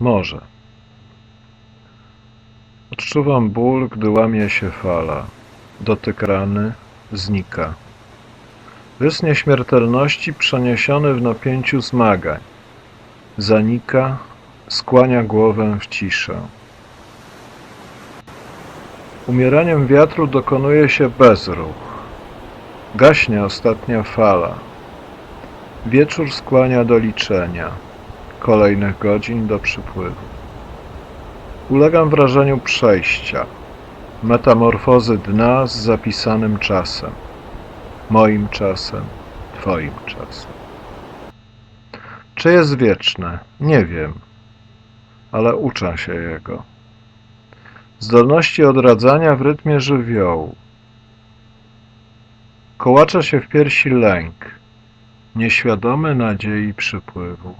Morze. Odczuwam ból, gdy łamie się fala. Dotyk rany znika. Rys nieśmiertelności przeniesiony w napięciu zmagań. Zanika, skłania głowę w ciszę. Umieraniem wiatru dokonuje się bezruch. Gaśnie ostatnia fala. Wieczór skłania do liczenia kolejnych godzin do przypływu. Ulegam wrażeniu przejścia, metamorfozy dna z zapisanym czasem, moim czasem, Twoim czasem. Czy jest wieczne? Nie wiem, ale uczę się jego. Zdolności odradzania w rytmie żywiołu. Kołacze się w piersi lęk, nieświadomy nadziei przypływu.